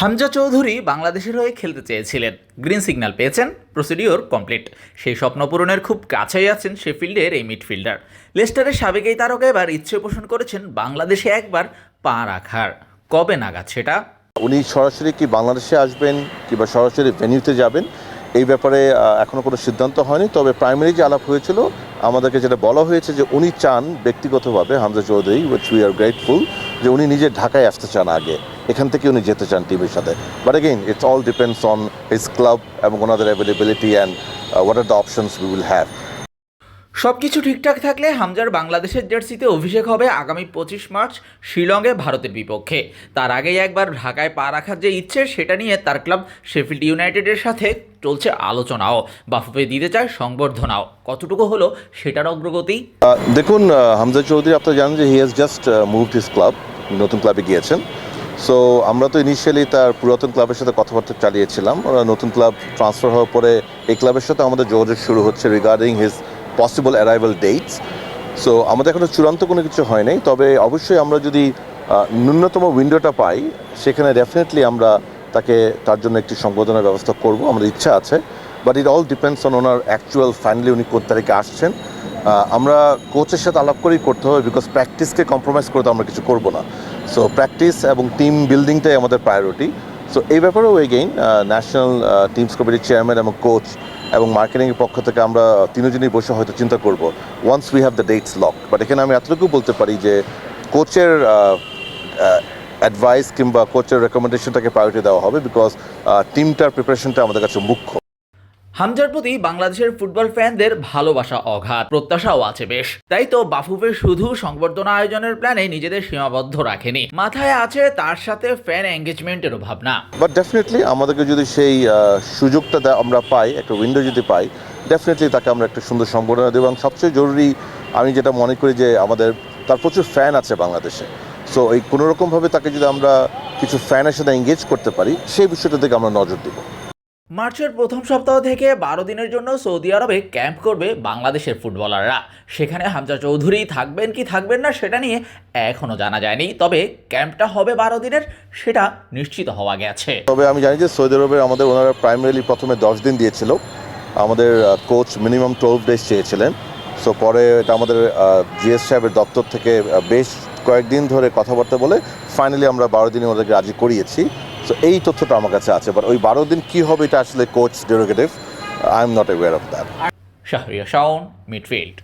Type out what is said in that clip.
হামজা চৌধুরী বাংলাদেশের হয়ে খেলতে চেয়েছিলেন। গ্রিন সিগন্যাল পেয়েছেন প্রসিডিওর কমপ্লিট সেই স্বপ্ন পূরণের খুব কাছেই আছেন শেফিল্ডের এই মিডফিল্ডার লেস্টারের সাবেক এই তারকা এবার ইচ্ছে পোষণ করেছেন বাংলাদেশে একবার পা রাখার। কবে নাগাদ সেটা? উনি সরাসরি কি বাংলাদেশে আসবেন কিংবা সরাসরি ভেনিউতে যাবেন এই ব্যাপারে আহ, এখনও কোনো সিদ্ধান্ত হয়নি। তবে প্রাইমারি যে আলাপ হয়েছিল আমাদেরকে যেটা বলা হয়েছে যে উনি চান ব্যক্তিগতভাবে Hamza Chowdhury which we are grateful যে উনি নিজে ঢাকায় আসতে চান আগে। এখান থেকে উনি যেতে চান টিমের সাথে। But again it's all depends on his club এবং ওনাদের availability and what are the options we will have সব কিছু ঠিকঠাক থাকলে হামজার বাংলাদেশের জার্সিতে অভিষেক হবে আগামী পঁচিশ মার্চ শিলংয়ে ভারতের বিপক্ষে। তার আগেই একবার ঢাকায় পা রাখার যে ইচ্ছে সেটা নিয়ে তার ক্লাব শেফিল্ড ইউনাইটেডের সাথে চলছে আলোচনাও। বাফুফে দিতে চায় সংবর্ধনাও। কতটুকু হলো সেটার অগ্রগতি? দেখুন হামজা চৌধুরী আপনারা জানেন যে he has just moved his club নতুন ক্লাবে গিয়েছেন। সো আমরা তো ইনিশিয়ালি তার পুরাতন ক্লাবের সাথে কথাবার্তা চালিয়েছিলাম। ওরা নতুন ক্লাব ট্রান্সফার হওয়ার পরে এই ক্লাবের সাথে আমাদের যোগাযোগ শুরু হচ্ছে regarding his possible arrival dates so আমাদের এখনও চূড়ান্ত কোনো কিছু হয় নাই। তবে অবশ্যই আমরা যদি ন্যূনতম উইন্ডোটা পাই, সেখানে ডেফিনেটলি আমরা তাকে, তার জন্য একটি সংবর্ধনার ব্যবস্থা করব। আমাদের ইচ্ছা আছে। But it all depends on owner actual finally উনি কোন তারিখে আসছেন। আমরা কোচের সাথে আলাপ করেই করতে হবে বিকজ প্র্যাকটিসকে কম্প্রোমাইজ করে তো আমরা কিছু করব না। সো প্র্যাকটিস এবং টিম বিল্ডিংটাই আমাদের প্রায়োরিটি সো এই ব্যাপারেও এগেইন ন্যাশনাল টিমস কমিটির চেয়ারম্যান এবং কোচ এবং মার্কেটিংয়ের পক্ষ থেকে আমরা তিনজনই বসে হয়তো চিন্তা করব once we have the dates lock but এখানে আমি এতটুকু বলতে পারি যে কোচের অ্যাডভাইস কিংবা কোচের রেকমেন্ডেশনটাকে প্রায়োরিটি দেওয়া হবে বিকজ টিমটার প্রিপারেশনটা আমাদের কাছে মুখ্য। হামজার প্রতি বাংলাদেশের ফুটবল ফ্যানদের ভালোবাসা অগাধ প্রত্যাশাও আছে বেশ। তাই তো বাফুফে শুধু সংবর্ধনা আয়োজনের প্ল্যানে নিজেদের সীমাবদ্ধ রাখেনি। মাথায় আছে তার সাথে ফ্যান এঙ্গেজমেন্টেরও ভাবনা। বাট ডেফিনেটলি আমাদেরকে যদি সেই সুযোগটা আমরা পাই, একটা উইন্ডো যদি পাই ডেফিনেটলি তাকে আমরা একটা সুন্দর সম্বোধনা দেবো। এবং সবচেয়ে জরুরি আমি যেটা মনে করি যে আমাদের, তার প্রচুর ফ্যান আছে বাংলাদেশে। সো এই কোনো রকমভাবে তাকে যদি আমরা কিছু ফ্যানের সাথে এঙ্গেজ করতে পারি, সেই বিষয়টা দিকে আমরা নজর দেবো। মার্চের প্রথম সপ্তাহ থেকে বারো দিনের জন্য সৌদি আরবে ক্যাম্প করবে বাংলাদেশের ফুটবলাররা। সেখানে হামজা চৌধুরী থাকবেন কি থাকবেন না সেটা নিয়ে এখনও জানা যায়নি। তবে ক্যাম্পটা হবে বারো দিনের, সেটা নিশ্চিত হওয়া গেছে। তবে আমি জানি যে সৌদি আরবে আমাদের ওনারা প্রাইমারিলি প্রথমে দশ দিন দিয়েছিল। আমাদের কোচ মিনিমাম টুয়েলভ ডেজ চেয়েছিলেন। সো পরে এটা আমাদের জিএস সাহেবের দপ্তর থেকে বেশ কয়েকদিন ধরে কথাবার্তা বলে ফাইনালি আমরা বারো দিনে ওদেরকে রাজি করিয়েছি। সো এই তথ্যটা আমার কাছে আছে বাট ওই বারো দিন কী হবে এটা আসলে coach derogative I am not aware of that Shahriar Shawon midfield